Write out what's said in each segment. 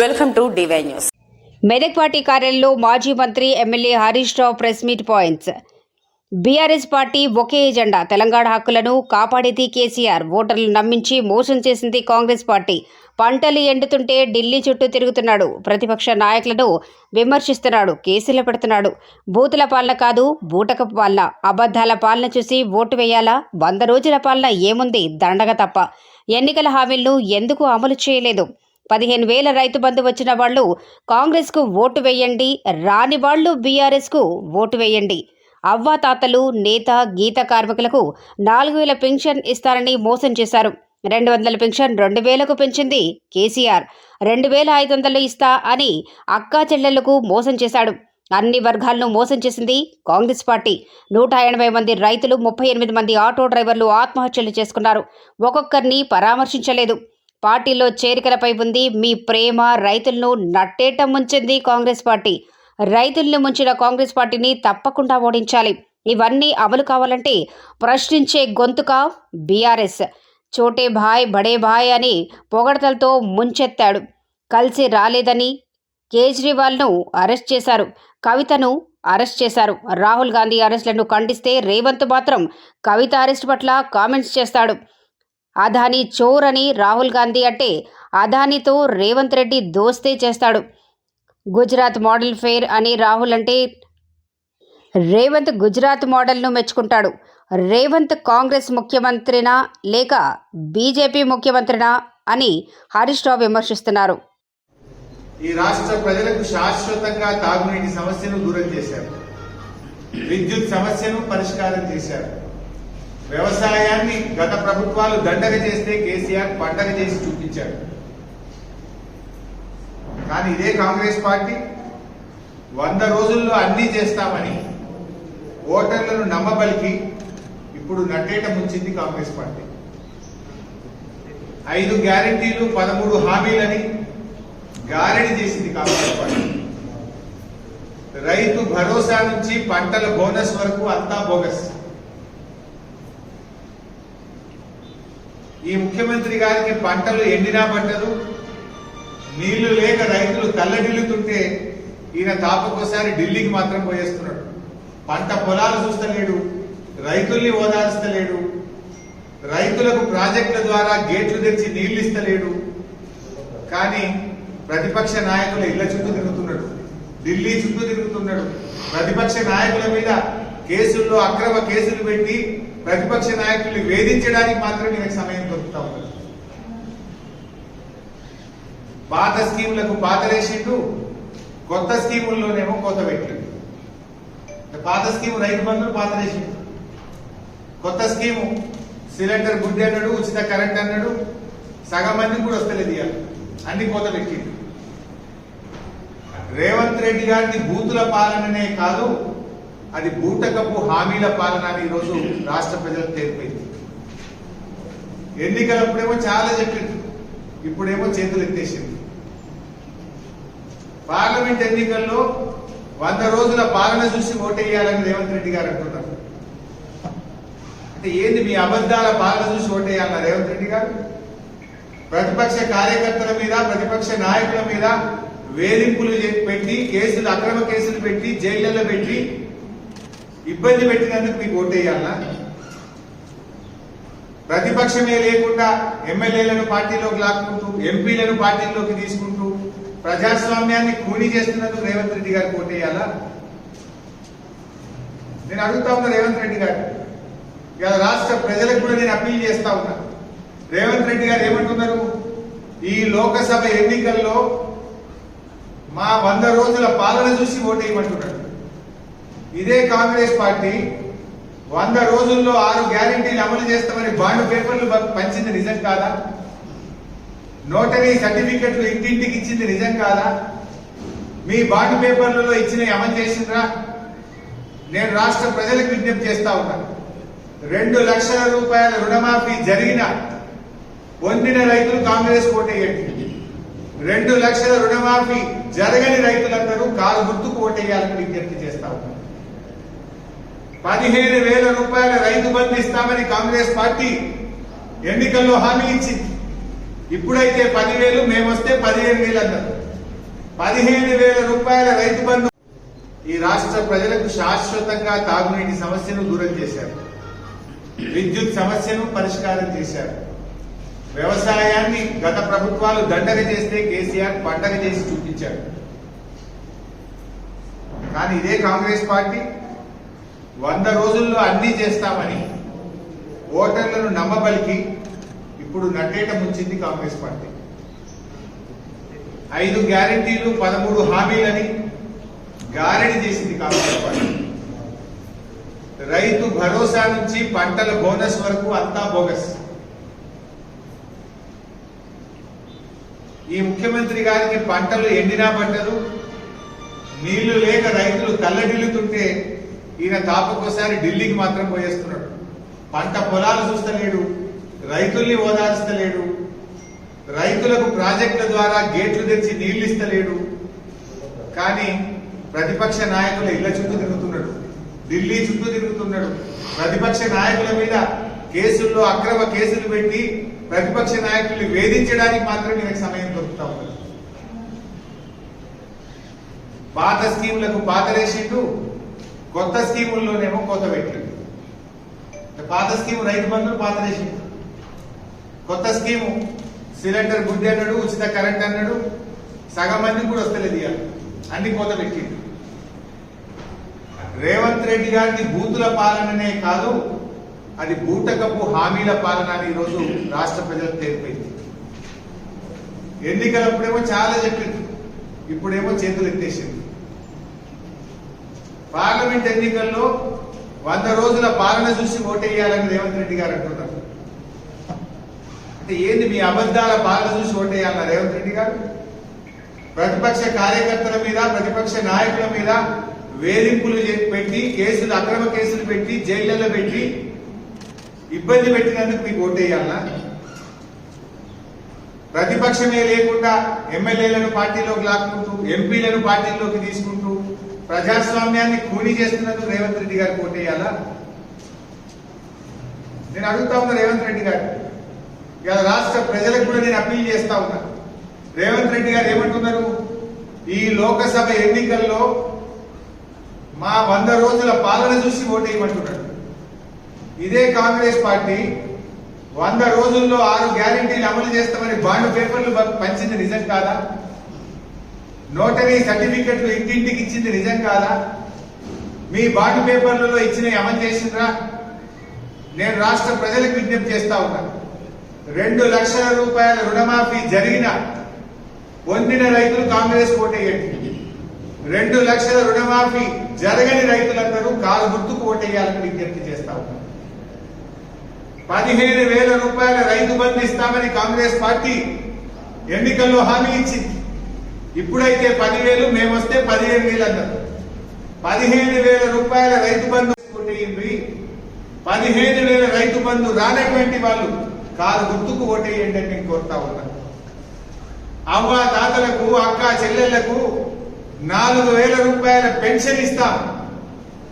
Welcome to DY news Medak party కార్యాలయంలో మాజీ మంత్రి MLA Harish Rao press meet points. BRS party ఒకే agenda Telangana హక్కులను కాపాడేది కేసీఆర్. ఓటర్లు నమ్మించి మోసం చేసింది కాంగ్రెస్ పార్టీ. పంటలు ఎండుతుంటే ఢిల్లీ చుట్టూ తిరుగుతున్నాడు. ప్రతిపక్ష నాయకులను విమర్శిస్తున్నాడు కేసులు పెడుతున్నాడు. బూతుల పాలన కాదు బూటక పాలన. అబద్ధాల పాలన చూసి ఓటు వేయాలా? వంద రోజుల పాలన ఏముంది? దండగ తప్ప. ఎన్నికల హామీలను ఎందుకు అమలు చేయలేదు? పదిహేను వేల రైతు బంధు వచ్చిన వాళ్ళు కాంగ్రెస్కు ఓటు వేయండి రాని వాళ్ళు బీఆర్ఎస్కు ఓటు వేయండి. అవ్వాతాతలు నేత గీత కార్మికులకు నాలుగు వేల పెన్షన్ ఇస్తారని మోసం చేశారు. రెండు వందల పెన్షన్ రెండు వేలకు పెంచింది కేసీఆర్. రెండు వేల ఐదు వందలు ఇస్తా అని అక్కా చెల్లెళ్ళకు మోసం చేశాడు. అన్ని వర్గాలను మోసం చేసింది కాంగ్రెస్ పార్టీ. నూట ఎనభై మంది రైతులు ముప్పై ఎనిమిది మంది ఆటో డ్రైవర్లు ఆత్మహత్యలు చేసుకున్నారు. ఒక్కొక్కరిని పరామర్శించలేదు. పార్టీలో చేరికలపై ఉంది. మీ ప్రేమ రైతులను నట్టేట ముంచింది కాంగ్రెస్ పార్టీ. రైతుల్ని ముంచిన కాంగ్రెస్ పార్టీని తప్పకుండా ఓడించాలి. ఇవన్నీ అమలు కావాలంటే ప్రశ్నించే గొంతుక బీఆర్ఎస్. చోటే భాయ్ బడే భాయ్ అని పొగడతలతో ముంచెత్తాడు. కలిసి రాలేదని కేజ్రీవాల్ను అరెస్ట్ చేశారు. కవితను అరెస్ట్ చేశారు. రాహుల్ గాంధీ అరెస్టులను ఖండిస్తే రేవంత్ మాత్రం కవిత అరెస్ట్ పట్ల కామెంట్స్ చేస్తాడు. అదానీ చోర్ అని రాహుల్ గాంధీ అంటే అదానీతో రేవంత్ రెడ్డి దోస్తే చేస్తాడు. గుజరాత్ మోడల్ ఫేర్ అని రాహుల్ అంటే రేవంత్ గుజరాత్ మోడల్ను మెచ్చుకుంటాడు. రేవంత్ కాంగ్రెస్ ముఖ్యమంత్రినా లేక బీజేపీ ముఖ్యమంత్రినా అని హరీష్ రావు విమర్శిస్తున్నారు. ఈ రాష్ట్ర ప్రజలకు శాశ్వతంగా తాగునీటి సమస్యను దూరం చేశారు. విద్యుత్ సమస్యను పరిష్కారం చేశారు. వ్యవసాయాన్ని గత ప్రభుత్వాలు దండగ చేస్తే కేసీఆర్ పండగ చేసి చూపించారు కానీ ఇదే కాంగ్రెస్ పార్టీ వంద రోజుల్లో అన్నీ చేస్తామని ఓటర్లను నమ్మబలికి ఇప్పుడు నట్టేట ముంచింది కాంగ్రెస్ పార్టీ. ఐదు గ్యారంటీలు పదమూడు హామీలని గారడి చేసింది కాంగ్రెస్ పార్టీ. రైతు భరోసా నుంచి పంటల బోనస్ వరకు అంతా బోగస్ ఈ ముఖ్యమంత్రి గారికి పంటలు ఎండినా పట్టదు నీళ్ళు లేక రైతులు తల్లడిల్లుతుంటే ఈయన తాపకోసారి ఢిల్లీకి మాత్రం పోయేస్తున్నాడు. పంట పొలాలు చూస్తలేడు రైతుల్ని ఓదార్స్తలేడు రైతులకు ప్రాజెక్టుల ద్వారా గేట్లు తెచ్చి నీళ్ళు ఇస్తలేడు కానీ ప్రతిపక్ష నాయకుల ఇళ్ళ చుట్టూ తిరుగుతున్నాడు ఢిల్లీ చుట్టూ తిరుగుతున్నాడు. ప్రతిపక్ష నాయకుల మీద కేసుల్లో అక్రమ కేసులు పెట్టి ప్రతిపక్ష నాయకుల్ని వేధించడానికి మాత్రమే నీకు సమయం దొరుకుతా ఉంటుంది పాత స్కీములకు పాత వేసిండు కొత్త స్కీముల్లోనేమో కొత్త పెట్టిండు పాత స్కీము రైతు బంధువులు పాత రేషన్. కొత్త స్కీము సిలిండర్ గుడ్డి అన్నాడు ఉచిత కరెంట్ అన్నాడు సగం మందికి కూడా వస్తలేదు ఇవాళ అన్ని కోత పెట్టిండు రేవంత్ రెడ్డి గారిని బూతుల పాలననే కాదు అది బూటకపు హామీల పాలన అని ఈరోజు రాష్ట్ర ప్రజలకు తెలిపింది ఎన్నికలప్పుడేమో చాలా చెప్పింది ఇప్పుడేమో చేతులు ఎత్తేసింది పార్లమెంట్ ఎన్నికల్లో వంద రోజుల పాలన చూసి ఓటేయాలని రేవంత్ రెడ్డి గారు అంటున్నారు అంటే ఏంది మీ అబద్ధాల పాలన చూసి ఓటేయాలన్న రేవంత్ రెడ్డి గారు? ప్రతిపక్ష కార్యకర్తల మీద ప్రతిపక్ష నాయకుల మీద వేధింపులు పెట్టి కేసులు అక్రమ కేసులు పెట్టి జైళ్ళలో పెట్టి ఇబ్బంది పెట్టినందుకు మీకు ఓటేయాలనా ప్రతిపక్షమే లేకుండా ఎమ్మెల్యేలను పార్టీలోకి లాక్కుంటూ ఎంపీలను పార్టీలోకి తీసుకుంటూ ప్రజాస్వామ్యాన్ని కూని చేస్తున్నందుకు రేవంత్ రెడ్డి గారికి ఓటేయాలా నేను అడుగుతా ఉన్నా రేవంత్ రెడ్డి గారు. ఇవాళ రాష్ట్ర ప్రజలకు కూడా నేను అప్పీల్ చేస్తా ఉన్నా. రేవంత్ రెడ్డి గారు ఏమంటున్నారు? ఈ లోకసభ ఎన్నికల్లో మా వంద రోజుల పాలన చూసి ఓటేయమంటున్నాడు ఇదే కాంగ్రెస్ పార్టీ వంద రోజుల్లో ఆరు గ్యారెంటీలు అమలు చేస్తామని బాండ్ పేపర్లు పంచింది నిజం కాదా? నోటరీ సర్టిఫికెట్లు ఇంటింటికి ఇచ్చింది నిజం కాదా? మీ బాండ్ పేపర్లలో ఇచ్చినవి అమలు చేసిండ్రా? నేను రాష్ట్ర ప్రజలకు విజ్ఞప్తి చేస్తా ఉన్నాను రెండు లక్షల రూపాయల రుణమాఫీ జరిగిన పొందిన రైతులు కాంగ్రెస్ ఓటేయండి రెండు లక్షల రుణమాఫీ జరగని రైతులందరూ కాలు గుర్తుకు ఓటేయాలని విజ్ఞప్తి చేస్తా పదిహేను వేల రూపాయల రైతు బంధు ఇస్తామని కాంగ్రెస్ పార్టీ ఎన్నికల్లో హామీ ఇచ్చింది. ఇప్పుడైతే పదివేలు మేమొస్తే పదిహేను వేలు అన్నారు. పదిహేను వేల రూపాయల రైతు బంధు ఈ రాష్ట్ర ప్రజలకు శాశ్వతంగా తాగునీటి సమస్యను దూరం చేశారు. విద్యుత్ సమస్యను పరిష్కారం చేశారు. వ్యవసాయాన్ని గత ప్రభుత్వాలు దండగ చేస్తే కేసీఆర్ పండగ చేసి చూపించారు. కానీ ఇదే కాంగ్రెస్ పార్టీ వంద రోజుల్లో అన్ని చేస్తామని ఓటర్లను నమ్మబలికి ఇప్పుడు నట్టేట ముంచింది కాంగ్రెస్ పార్టీ. ఐదు గ్యారెంటీలు పదమూడు హామీలని గారడి చేసింది కాంగ్రెస్ పార్టీ. రైతు భరోసా నుంచి పంటల బోనస్ వరకు అంతా బోగస్ ఈ ముఖ్యమంత్రి గారికి పంటలు ఎండినా పట్టదు నీళ్ళు లేక రైతులు తల్లడిల్లుతుంటే ఈయన తాపకోసారి ఢిల్లీకి మాత్రం పోయేస్తున్నాడు. పంట పొలాలు చూస్తలేడు రైతుల్ని ఓదార్స్తలేడు రైతులకు ప్రాజెక్టుల ద్వారా గేట్లు తెచ్చి నీళ్ళు ఇస్తలేడు. కానీ ప్రతిపక్ష నాయకుల ఇళ్ళ చుట్టూ తిరుగుతున్నాడు. ఢిల్లీ చుట్టూ తిరుగుతున్నాడు. ప్రతిపక్ష నాయకుల మీద కేసుల్లో అక్రమ కేసులు పెట్టి ప్రతిపక్ష నాయకుల్ని వేధించడానికి మాత్రం ఈయనకు సమయం దొరుకుతా ఉన్నది. పాత స్కీములకు పాత రేసిండు కొత్త స్కీముల్లోనేమో కొత్త పెట్టిండు పాత స్కీము రైతు బంధువులు పాత రేసిండు కొత్త స్కీము సిలిండర్ గుడ్డి అన్నాడు ఉచిత కరెంట్ అన్నాడు సగం మందికి కూడా వస్తలేదు ఇవాళ అన్ని కోత పెట్టిండు రేవంత్ రెడ్డి గారికి బూతుల పాలననే కాదు అది బూటకపు హామీల పాలన అని ఈరోజు రాష్ట్ర ప్రజలకు తేలిపోయింది. ఎన్నికలప్పుడేమో చాలా చెప్పింది ఇప్పుడేమో చేతులు ఎత్తేసింది పార్లమెంట్ ఎన్నికల్లో వంద రోజుల పాలన చూసి ఓటేయాలని రేవంత్ రెడ్డి గారు అంటున్నారు. అంటే ఏంది మీ అబద్ధాల పాలన చూసి ఓటేయాలన్నా రేవంత్ రెడ్డి గారు? ప్రతిపక్ష కార్యకర్తల మీద ప్రతిపక్ష నాయకుల మీద వేధింపులు పెట్టి కేసులు అక్రమ కేసులు పెట్టి జైళ్ళలో పెట్టి ఇబ్బంది పెట్టినందుకు మీకు ఓటేయాలనా? ప్రతిపక్షమే లేకుండా ఎమ్మెల్యేలను పార్టీలోకి లాక్కుంటూ ఎంపీలను పార్టీలోకి తీసుకుంటూ ప్రజాస్వామ్యాన్ని ఖూనీ చేస్తున్నందుకు రేవంత్ రెడ్డి గారు ఓటేయాలా నేను అడుగుతా ఉన్నా రేవంత్ రెడ్డి గారు. ఇలా రాష్ట్ర ప్రజలకు కూడా నేను అప్పీల్ చేస్తా ఉన్నా. రేవంత్ రెడ్డి గారు ఏమంటున్నారు? ఈ లోకసభ ఎన్నికల్లో మా వంద రోజుల పాలన చూసి ఓటేయమంటున్నాడు ఇదే కాంగ్రెస్ పార్టీ వంద రోజుల్లో ఆరు గ్యారంటీలు అమలు చేస్తామని బాండ్ పేపర్లు పంచింది నిజం కాదా? నోటరీ సర్టిఫికెట్లు ఇంటింటికి ఇచ్చింది నిజం కాదా? మీ బాండ్ పేపర్లలో ఇచ్చినవి అమలు చేసిండ్రా? నేను రాష్ట్ర ప్రజలకు విజ్ఞప్తి చేస్తా ఉన్నా. రెండు లక్షల రూపాయల రుణమాఫీ జరిగిన పొందిన రైతులు కాంగ్రెస్ ఓటేయండి రెండు లక్షల రుణమాఫీ జరగని రైతులందరూ కాలు గుర్తుకు ఓటేయాలని విజ్ఞప్తి చేస్తా ఉన్నా. పదిహేను వేల రూపాయల రైతు బంధు ఇస్తామని కాంగ్రెస్ పార్టీ ఎన్నికల్లో హామీ ఇచ్చింది. ఇప్పుడైతే పదివేలు మేము వస్తే పదిహేను వేలు అన్నారు పదిహేను వేల రూపాయల రైతు బంధు ఓటేయండి పదిహేను వేల రైతు బంధు రానటువంటి వాళ్ళు కారు గుర్తుకు ఓటేయండి అని నేను కోరుతా ఉన్నా. అవ్వ తాతలకు అక్క చెల్లెళ్ళకు నాలుగు వేల రూపాయల పెన్షన్ ఇస్తాం.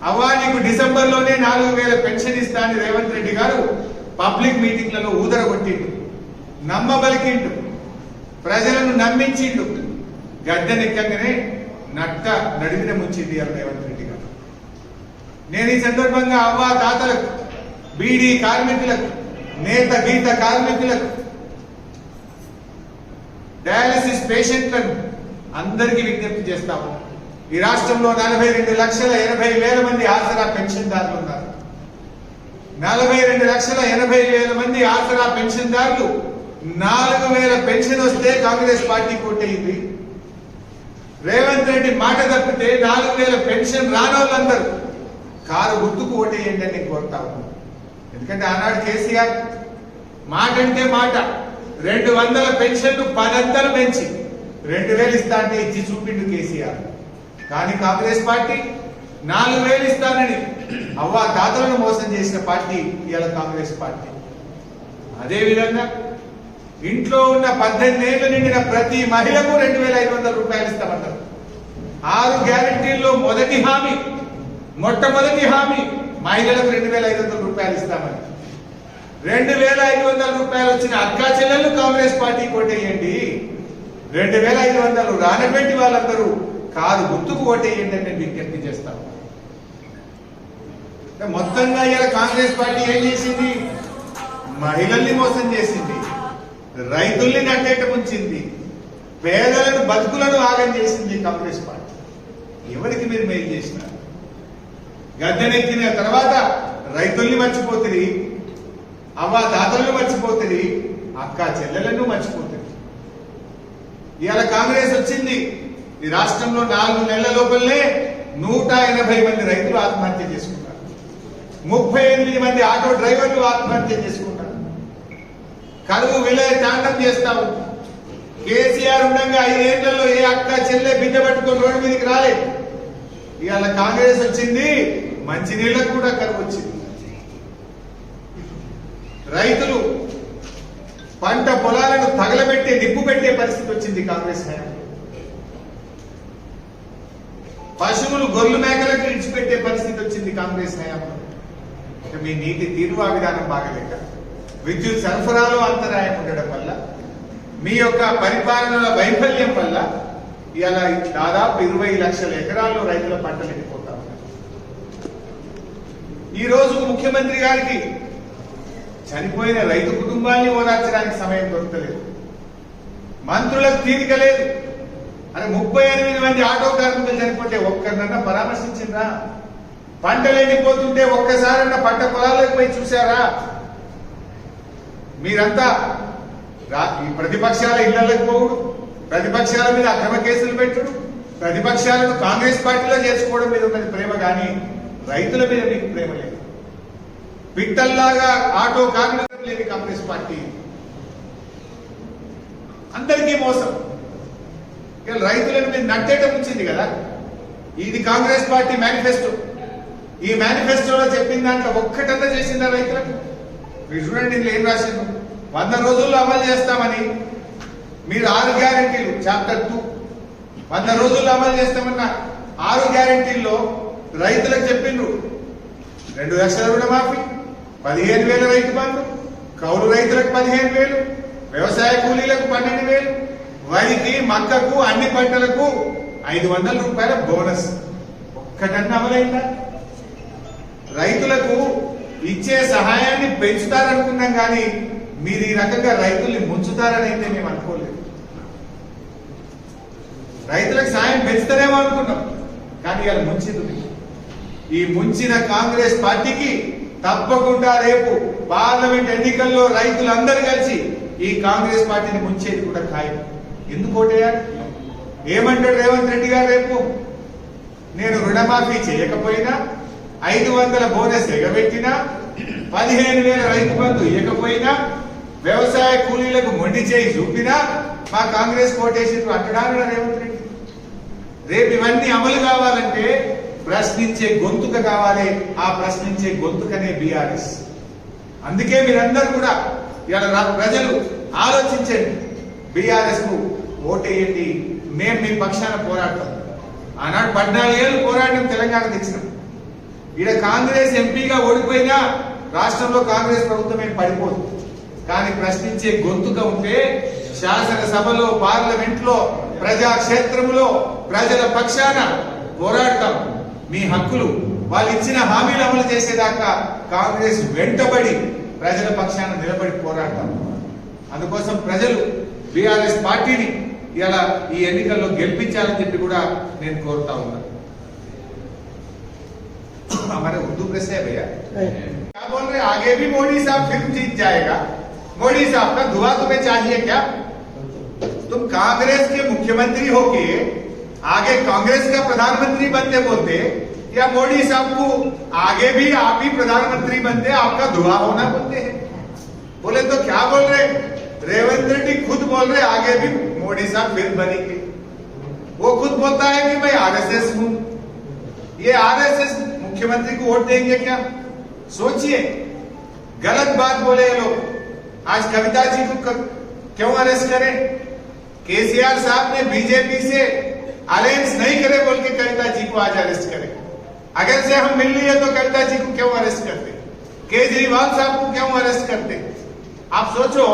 అవ్వా నీకు డిసెంబర్లోనే నాలుగు వేల పెన్షన్ ఇస్తా అని రేవంత్ రెడ్డి గారు పబ్లిక్ మీటింగ్లలో ఊదరగొట్టిండు. నమ్మబలికిండు. ప్రజలను నమ్మించిండు. గద్దెనెక్కగానే నట్ట నడిమిన ముంచింది అని రేవంత్ రెడ్డి గారు. నేను ఈ సందర్భంగా అవ్వ తాతలకు బీడీ కార్మికులకు నేత గీత కార్మికులకు డయాలసిస్ పేషెంట్లను అందరికీ విజ్ఞప్తి చేస్తాము ఈ రాష్ట్రంలో నలభై రెండు లక్షల ఎనభై వేల మంది ఆసరా పెన్షన్దారులు ఉన్నారు. నలభై రెండు లక్షల ఎనభై వేల మంది ఆసరా పెన్షన్దారులు నాలుగు వేల పెన్షన్ వస్తే కాంగ్రెస్ పార్టీ కోటయింది. రేవంత్ రెడ్డి మాట తప్పితే నాలుగు వేల పెన్షన్ రానోళ్ళందరూ. కారు గుర్తుకు ఓటేయండి అని నేను కోరుతా ఉన్నాను ఎందుకంటే ఆనాడు కేసీఆర్ మాట అంటే మాట. రెండు వందల పెన్షన్లు పదంతలు పెంచి రెండు వేలు ఇస్తా అంటే ఇచ్చి చూపిండు కేసీఆర్. కానీ కాంగ్రెస్ పార్టీ నాలుగు వేలు ఇస్తానని అవ్వ తాతలను మోసం చేసిన పార్టీ ఇవాళ కాంగ్రెస్ పార్టీ. అదే విధంగా ఇంట్లో ఉన్న పద్దెనిమిది ఏళ్ళు నిండిన ప్రతి మహిళకు రెండు వేల ఐదు వందల రూపాయలు ఇస్తామన్నారు ఆరు గ్యారెంటీల్లో మొదటి హామీ మొట్టమొదటి హామీ మహిళలకు రెండు వేల ఐదు వందల రూపాయలు ఇస్తామని రెండు వేల ఐదు వందల రూపాయలు వచ్చిన అక్కా చెల్లెళ్ళు కాంగ్రెస్ పార్టీ కొట్టేయండి రెండు వేల ఐదు వందలు రానబెట్టి వాళ్ళందరూ కాదు గుర్తుకు ఓటేయండి అని నేను విజ్ఞప్తి చేస్తాను మొత్తంగా ఇలా కాంగ్రెస్ పార్టీ ఏం చేసింది? మహిళల్ని మోసం చేసింది. రైతుల్ని నట్టేట ముంచింది. పేదలను బతుకులను ఆగం చేసింది కాంగ్రెస్ పార్టీ. ఎవరికి మీరు మేలు చేసినారు గద్దెనెక్కిన తర్వాత రైతుల్ని మర్చిపోతుంది అవ్వ తాతలను మర్చిపోతుంది అక్క చెల్లెలను మర్చిపోతుంది ఇవాళ కాంగ్రెస్ వచ్చింది. ఈ రాష్ట్రంలో నాలుగు నెలల లోపలనే నూట ఎనభై మంది రైతులు ఆత్మహత్య చేసుకున్నారు. ముప్పై ఎనిమిది మంది ఆటో డ్రైవర్లు ఆత్మహత్య చేసుకున్నారు. కరువు విలయ తాండం చేస్తావు కేసీఆర్ ఉండగా ఐదేళ్ళలో ఏ అక్క చెల్లె బిడ్డ పట్టుకొని రోడ్డు మీదకి రాలేదు ఇవాళ కాంగ్రెస్ వచ్చింది మంచినీళ్ళకు కూడా కరువు వచ్చింది. రైతులు పంట పొలాలను తగలబెట్టే నిప్పు పెట్టే పరిస్థితి వచ్చింది కాంగ్రెస్ హయాంలో పశువులు గొర్రెలు మేకలకు ఇడిచిపెట్టే పరిస్థితి వచ్చింది కాంగ్రెస్ హయాంలో ఇక మీ నీతి తీర్వా విధానం బాగలేక? విద్యుత్ సరఫరాలో అంతరాయం ఉండడం వల్ల మీ యొక్క పరిపాలనల వైఫల్యం వల్ల ఇలా దాదాపు ఇరవై లక్షల ఎకరాల్లో రైతుల పంటలు ఎండిపోతా ఉన్నాయి ఈ రోజు ముఖ్యమంత్రి గారికి చనిపోయిన రైతు కుటుంబాన్ని ఓదార్చడానికి సమయం దొరకలేదు. మంత్రులకు తీరిక లేదు. అని ముప్పై ఎనిమిది మంది ఆటో కార్మికులు చనిపోతే ఒక్కరినన్నా పరామర్శించిందా పంటలు ఎండిపోతుంటే ఒక్కసారన్నా పంట పొలాలకు పోయి చూసారా మీరంతా రా- ఈ ప్రతిపక్షాల ఇళ్ళకు పోవుడు ప్రతిపక్షాల మీద అక్రమ కేసులు పెట్టుడు ప్రతిపక్షాలను కాంగ్రెస్ పార్టీలో చేసుకోవడం మీద ఉన్నది ప్రేమ కానీ రైతుల మీద మీకు ప్రేమ లేదు. పిట్టల్లాగా ఆటో కార్మికులు లేని కాంగ్రెస్ పార్టీ. అందరికీ మోసం. ఇక రైతులను మీరు నట్టేయడం వచ్చింది కదా? ఇది కాంగ్రెస్ పార్టీ మేనిఫెస్టో. ఈ మేనిఫెస్టోలో చెప్పిన దాంట్లో ఒక్కటన్నా చేసిందా రైతులకు? మీరు చూడండి ఇందులో ఏం రాసిందో వంద రోజుల్లో అమలు చేస్తామని మీరు ఆరు గ్యారంటీలు చాప్టర్ టూ వంద రోజుల్లో అమలు చేస్తామన్న ఆరు గ్యారెంటీల్లో రైతులకు చెప్పిండ్రు రెండు లక్షల రుణమాఫీ పదిహేను వేల రైతు బంధు కౌలు రైతులకు పదిహేను వేలు వ్యవసాయ కూలీలకు పన్నెండు వేలు వరికి మక్కకు అన్ని పంటలకు ఐదు వందల రూపాయల బోనస్. ఒక్కటన్నా అమలైందా? రైతులకు ఇచ్చే సహాయాన్ని పెంచుతారనుకున్నాం కానీ మీరు ఈ రకంగా రైతుల్ని ముంచుతారని అయితే మేము అనుకోలేదు. రైతులకు సాయం పెంచుతారేమో అనుకున్నాం. కానీ వాళ్ళు ముంచింది ఈ ముంచిన కాంగ్రెస్ పార్టీకి తప్పకుండా రేపు పార్లమెంట్ ఎన్నికల్లో రైతులందరూ కలిసి ఈ కాంగ్రెస్ పార్టీని ముంచేది కూడా ఖాయం. ఎందుకు ఓటేయాలి? ఏమంటాడు రేవంత్ రెడ్డి గారు రేపు? నేను రుణమాఫీ చేయకపోయినా ఐదు వందల బోనస్ ఎగబెట్టినా పదిహేను వేల రైతు బంధు ఇవ్వకపోయినా వ్యవసాయ కూలీలకు మొండి చేయి చూపినా మా కాంగ్రెస్ కోటేషన్ అంటడానికి రేవంత్ రెడ్డి. రేపు ఇవన్నీ అమలు కావాలంటే ప్రశ్నించే గొంతుక కావాలి ఆ ప్రశ్నించే గొంతుకనే బీఆర్ఎస్. అందుకే మీరందరూ కూడా ఇలా ప్రజలు ఆలోచించండి బీఆర్ఎస్కు ఓటేయండి. మేము మీ పక్షాన పోరాడతాం. ఆనాడు పద్నాలుగేళ్ళు పోరాటం తెలంగాణ తెచ్చినాం. ఈడ కాంగ్రెస్ ఎంపీగా ఓడిపోయినా రాష్ట్రంలో కాంగ్రెస్ ప్రభుత్వం ఏం పడిపోదు. కానీ ప్రశ్నించే గొంతుక ఉంటే శాసనసభలో పార్లమెంట్ లో ప్రజాక్షేత్రంలో ప్రజల పక్షాన పోరాడతాం మీ హక్కులు వాళ్ళు ఇచ్చిన హామీలు అమలు చేసేదాకా కాంగ్రెస్ వెంటబడి ప్రజల పక్షాన నిలబడి పోరాడతాం అందుకోసం ప్రజలు బీఆర్ఎస్ పార్టీని ఇలా ఈ ఎన్నికల్లో గెలిపించాలని చెప్పి కూడా నేను కోరుతా ఉన్నా हमारे उर्दू प्रेस है भैया क्या बोल रहे हैं? आगे भी मोदी साहब फिर जीत जाएगा मोदी साहब का दुआ तुम्हें चाहिए क्या? तुम कांग्रेस के मुख्यमंत्री होके आगे कांग्रेस का प्रधानमंत्री बनते बोलते, या मोदी साहब को आगे भी आप ही प्रधानमंत्री बनते, आपका दुआ होना बोलते हैं। बोले तो क्या बोल रहे? रेवंत रेड्डी खुद बोल रहे, आगे भी मोदी साहब फिर बनेंगे। वो खुद बोलता है कि मैं आरएसएस हूँ। ये आरएसएस मुख्यमंत्री को वोट देंगे क्या? सोचिए, गलत बात बोले ये लोग। आज कविता जी को क्यों अरेस्ट करें? केसीआर साहब ने बीजेपी से अलायंस नहीं करे बोल के कविता जी को आज अरेस्ट करें। अगर से हम मिल लिए तो कविता जी को क्यों अरेस्ट करते? केजरीवाल साहब को क्यों अरेस्ट करते? आप सोचो,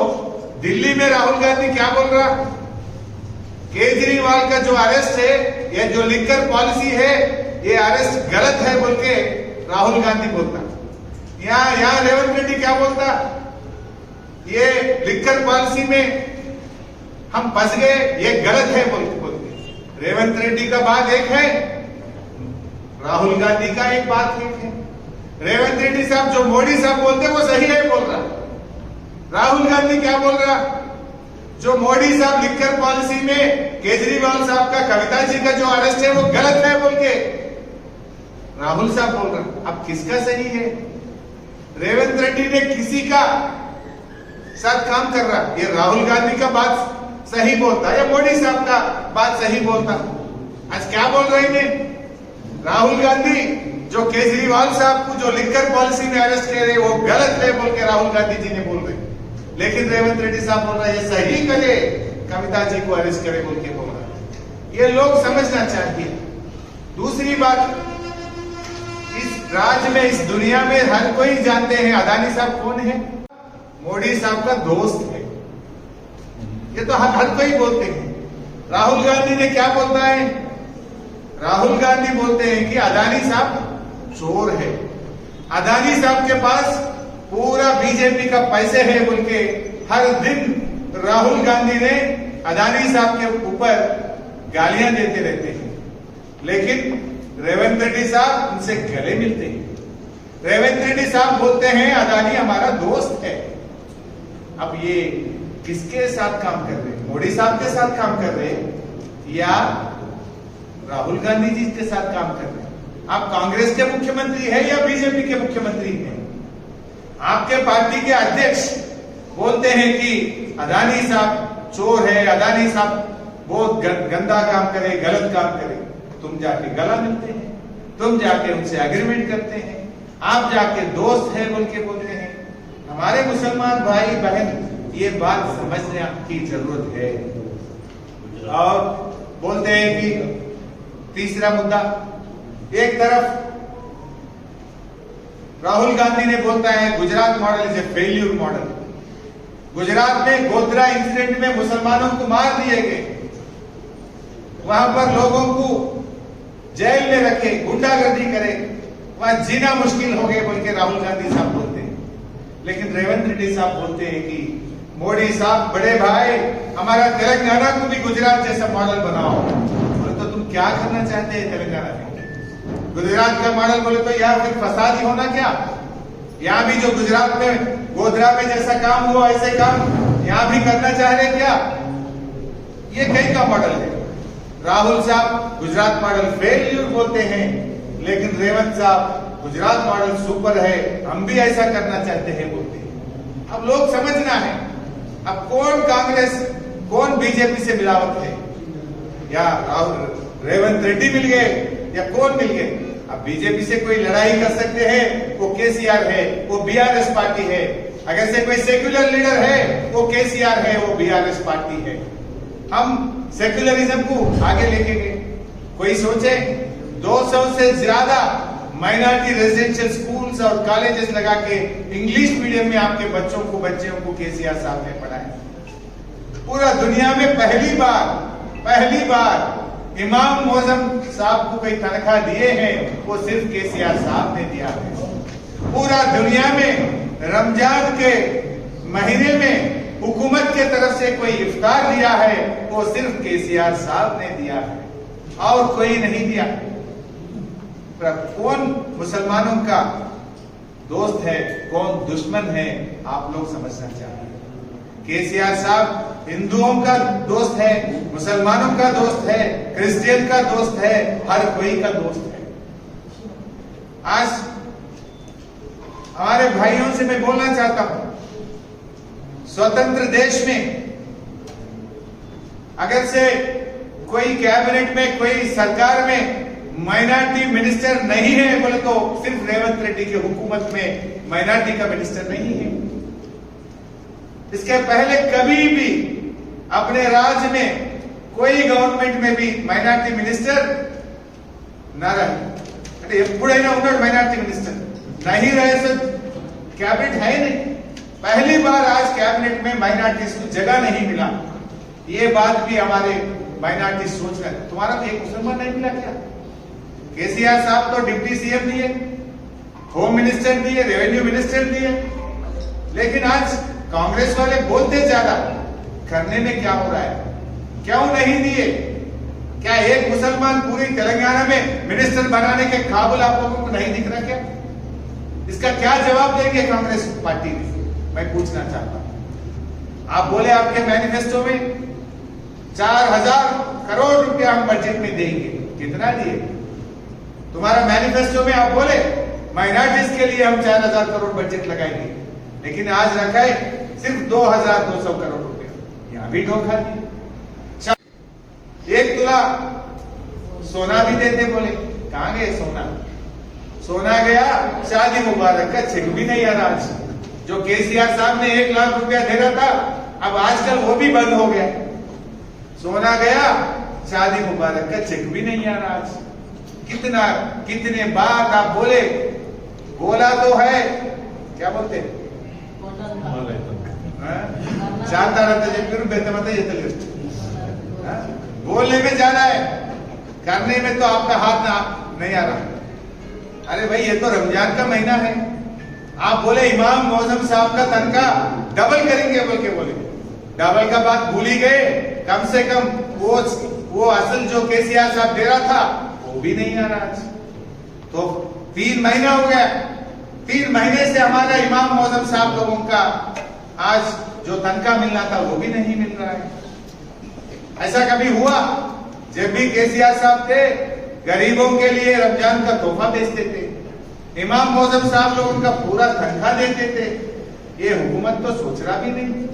दिल्ली में राहुल गांधी क्या बोल रहा? केजरीवाल का जो अरेस्ट है, ये जो लिकर पॉलिसी है, ये अरेस्ट गलत है बोल के राहुल गांधी बोलता। यहाँ यहाँ रेवंत रेड्डी क्या बोलता? ये लिकर पॉलिसी में हम फंस गए, ये गलत है बोल के बोलते रेवंत रेड्डी का बात एक है, राहुल गांधी का एक बात एक है। रेवंत रेड्डी साहब जो मोदी साहब बोलते वो सही नहीं बोल रहा। राहुल गांधी क्या बोल रहा? जो मोदी साहब लिखकर पॉलिसी में केजरीवाल साहब का, कविता जी का जो अरेस्ट है, वो गलत है बोल के। राहुल साहब बोल रहा, अब किसका सही है? रेवंत रेड्डी ने किसी का साथ काम कर रहा ये राहुल गांधी का बात सही बोलता या मोदी साहब का बात सही बोलता आज क्या बोल रहे हैं? राहुल गांधी, जो केजरीवाल साहब को जो लिखकर पॉलिसी में अरेस्ट कर रहे वो गलत है बोल के राहुल गांधी जी ने बोल रहे लेकिन रेवंत रेड्डी साहब बोल रहे सही करे, कविता जी को अरेस्ट करे बोल के बोल रहा ये लोग समझना चाहिए। दूसरी बात, इस राज्य में, इस दुनिया में हर कोई जानते हैं, अदानी साहब कौन है? मोदी साहब का दोस्त है। ये तो हर हर कोई बोलते हैं। राहुल गांधी ने क्या बोलता है? राहुल गांधी बोलते हैं कि अदानी साहब चोर है। अदानी साहब के पास पूरा बीजेपी का पैसे है बोल के हर दिन राहुल गांधी ने अदानी साहब के ऊपर गालियाँ देते रहते हैं। लेकिन रेवंत रेड्डी साहब उनसे गले मिलते हैं। रेवंत रेड्डी साहब बोलते हैं, अदानी हमारा दोस्त है। अब ये किसके साथ काम कर रहे हैं? मोदी साहब के साथ काम कर रहे हैं या राहुल गांधी जी के साथ काम कर रहे हैं? आप कांग्रेस के मुख्यमंत्री है या बीजेपी के मुख्यमंत्री हैं? आपके पार्टी के अध्यक्ष बोलते हैं कि अदानी साहब चोर है, अदानी साहब बहुत गंदा काम करे, गलत काम करे। तुम जाके गला मिलते हैं, तुम जाके उनसे एग्रीमेंट करते हैं। आप जाके दोस्त है बोल के बोलते हैं। हमारे मुसलमान भाई बहन, ये बात समझने की ज़रूरत है। और बोलते हैं कि तीसरा मुद्दा, एक तरफ़ राहुल गांधी ने बोलता है, Gujarat model is a failure model Gujarat में गोधरा इंसिडेंट में मुसलमानों को मार दिए गए। वहाँ पर लोगों को जेल में रखे, गुंडागर्दी करे। वहाँ जीना मुश्किल हो गए बोल के राहुल गांधी साहब लेकिन रेवंत रेड्डी साहब बोलते हैं कि मोदी साहब, बड़े भाई, हमारा तेलंगाना को भी गुजरात जैसा मॉडल बनाओ। बोले तो तुम क्या करना चाहते हैं तेलंगाना में? गुजरात का मॉडल बोले तो यहाँ फिर फसाद ही होना क्या? यहाँ भी जो गुजरात में, गोधरा में जैसा काम हुआ, ऐसे काम यहाँ भी करना चाह रहे क्या? ये कहीं का मॉडल है? राहुल साहब, गुजरात मॉडल फेल्यूर बोलते हैं, लेकिन रेवंत साहब गुजरात मॉडल सुपर है, हम भी ऐसा करना चाहते हैं बोलते हैं। अब लोग समझना है, अब कौन कांग्रेस, कौन बीजेपी से मिलावट है? या राहुल, रेवंत रेड्डी मिल गए, या कौन मिल गए? अब बीजेपी से कोई लड़ाई कर सकते हैं, वो केसीआर है, वो बीआरएस पार्टी है। अगर से कोई सेक्युलर लीडर है, वो केसीआर है, वो बीआरएस पार्टी है। हम सेक्युलरिज्म को आगे लेके गए। कोई सोचे 200 से ज़्यादा माइनॉरिटी रेजिडेंशियल स्कूल्स और कॉलेजेस लगा के इंग्लिश मीडियम में आपके बच्चों को बच्चों को केसीआर साहब ने पढ़ाया। पूरा दुनिया में पहली बार पहली बार इमाम मोजम साहब को कोई तनख्वाह दिए हैं, वो सिर्फ़ केसीआर साहब ने दिया है। पूरा दुनिया में रमज़ान के महीने में हुकूमत के तरफ़ से कोई इफ्तार दिया है, वो सिर्फ़ केसीआर साहब ने दिया है। और कोई नहीं दिया। पर कौन मुसलमानों का दोस्त है, कौन दुश्मन है, आप लोग समझना चाहिए केसीआर साहब हिंदुओं का दोस्त है, मुसलमानों का दोस्त है, क्रिश्चियन का दोस्त है, हर कोई का दोस्त है। आज हमारे भाइयों से मैं बोलना चाहता हूँ, स्वतंत्र देश में अगर से कोई कैबिनेट में, कोई सरकार में माइनॉरिटी मिनिस्टर नहीं है बोले तो सिर्फ रेवंत रेड्डी की हुकूमत में माइनॉरिटी का मिनिस्टर नहीं है इसके पहले कभी भी अपने राज्य में कोई गवर्नमेंट में भी మైనార్టీ మినిస్టర్ ना रहे అంటే ఎప్పుడైనా ఉన్నాడు మైనార్టీ मिनिस्टर नहीं रहे तो कैबिनेट है ही नहीं पहली बार आज कैबिनेट में माइनॉरिटीज को जगह नहीं मिला ये बात भी हमारे माइनॉरिटी सोच रहे हैं तुम्हारा एक मुसलमान नहीं मिला क्या केसीआर साहब तो डिप्टी सीएम भी है, होम मिनिस्टर भी है, रेवेन्यू मिनिस्टर भी है। लेकिन आज कांग्रेस वाले बोलते ज़्यादा, करने में क्या हो रहा है? क्यों नहीं दिए? क्या एक मुसलमान पूरी तेलंगाना में मिनिस्टर बनाने के काबुल आप लोगों को नहीं दिख रहा क्या? इसका क्या जवाब देंगे कांग्रेस पार्टी? मैं पूछना चाहता हूँ। आप बोले आपके मैनिफेस्टो में चार हज़ार करोड़ रुपया हम बजट में देंगे। कितना दिए? तुम्हारा मैनिफेस्टो में आप बोले माइनॉरिटीज के लिए हम चार हज़ार करोड़ बजट लगाएँगे। लेकिन आज रखा है सिर्फ़ दो हज़ार दो सौ करोड़ रुपया। यहाँ भी धोखा चा- एक तुला सोना भी देते बोले, कहा गए सोना? सोना गया, शादी मुबारक का चेक भी नहीं आ रहा आज। जो केसीआर साहब ने एक लाख रुपया दे रहा था, अब आजकल वो भी बंद हो गया। सोना गया, शादी मुबारक का चेक भी नहीं आ रहा आज। कितना कितने बार आप बोले बोला तो है। क्या बोलते? हाँ? जानता रहता जब फिर बेहतर बता ये तो ಎತ್ತಲಿ हाँ? बोलने में जाना है करने में तो आपका हाथ ना नहीं आ रहा। अरे भाई ये तो रमज़ान का महीना है। आप बोले इमाम मौजम साहब का तनखा डबल करेंगे बोल के बोले। डबल का बात भूल ही गए। कम से कम वो वो असल जो केसीआर साहब दे रहा था भी नहीं आ रहा आज। तो तीन महीना हो गया। तीन महीने से हमारा इमाम मौजम साहब लोगों का आज जो तनखा मिलना था, वो भी नहीं मिल रहा है। ऐसा कभी हुआ? जब भी केसीआर साहब थे, गरीबों के लिए रमज़ान का तोहफा बेचते थे। इमाम मौजम साहब लोग उनका पूरा तनख्वाह देते थे। ये हुकूमत तो सोच रहा भी नहीं।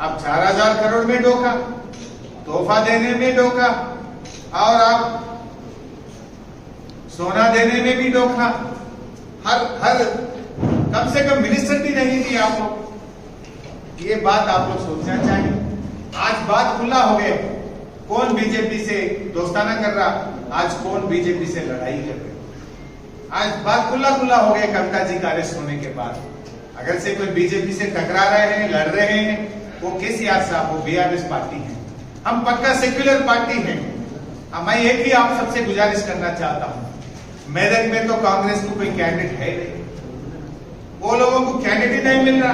अब चार हज़ार करोड़ में डोका, तोहफा देने में डोका। और आप सोना देने में भी डोका हर हर, कम से कम मिनिस्टर भी नहीं दिए आप लोग ये बात आप लोग सोचना चाहिए। आज बात खुला हो गया। कौन बीजेपी से दोस्ताना कर रहा? आज कौन बीजेपी से लड़ाई कर रहा? आज बात खुला खुला हो गया कविता जी का अरेस्ट होने के बाद। अगर से कोई बीजेपी से टकरा रहे हैं, लड़ रहे हैं, वो किस याद साहब? वो बीआरएस पार्टी है। हम पक्का सेक्युलर पार्टी है। मैं एक ही आप सबसे गुजारिश करना चाहता हूँ। मेदक में तो कांग्रेस को कोई कैंडिडेट है नहीं। वो लोगों को कैंडिडेट नहीं मिल रहा।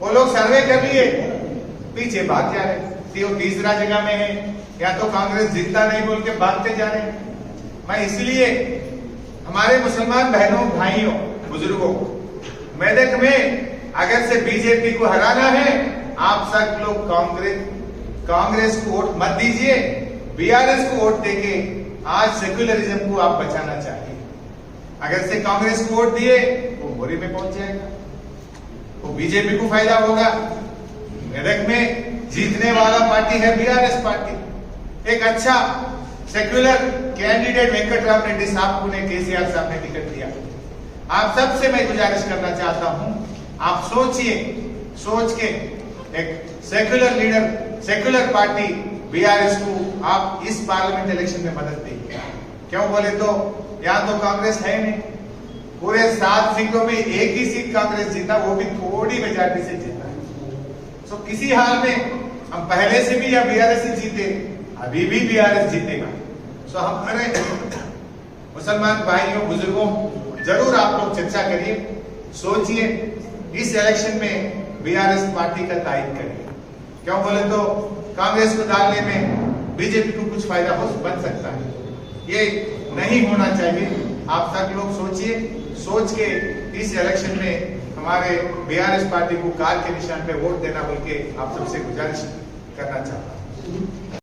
वो लोग सर्वे कर लिए। पीछे भाग जा रहे वो तीसरा जगह में है। या तो कांग्रेस जीतता नहीं बोल के भागते जा रहे मैं इसलिए हमारे मुसलमान बहनों, भाइयों, बुज़ुर्गों मेदक में अगर से बीजेपी को हराना है, आप सब लोग कांग्रेस कांग्रेस को वोट मत दीजिए। बीआरएस को वोट देके आज सेक्युलरिज्म को आप बचाना चाहिए अगर से कांग्रेस को वोट दिए, वो मोरी में पहुँच जाएगा। वो बीजेपी को फ़ायदा होगा। मेदक में जीतने वाला पार्टी है बीआरएस पार्टी। एक अच्छा सेक्युलर कैंडिडेट वेंकटराम रेड्डी साहब को ने केसीआर साहब ने टिकट दिया। आप सबसे मैं गुजारिश करना चाहता हूँ, आप सोचिए, सोच के एक secular leader secular party BRS को आप इस पार्लियामेंट इलेक्शन में मदद देंगे। क्यों बोले तो यहाँ तो कांग्रेस है नहीं। पूरे सात सीटों में एक ही सीट कांग्रेस जीता, वो भी थोड़ी मेजॉरिटी से जीता है। सो किसी हाल में हम पहले से भी या बीआरएस ही जीते, अभी भी बीआरएस जीतेगा। सो हमारे मुसलमान भाइयों, बुज़ुर्गों, ज़रूर आप लोग चर्चा करिए, सोचिए, इस इलेक्शन में बीआरएस पार्टी का तायद करिए। क्यों बोले तो कांग्रेस को डालने में बीजेपी को कुछ फ़ायदा हो, बन सकता है। ये नहीं होना चाहिए। आप सब लोग सोचिए। सोच के इस इलेक्शन में हमारे बीआरएस पार्टी को कार के निशान पे वोट देना बोल के आप सबसे गुजारिश करना चाहता हूँ।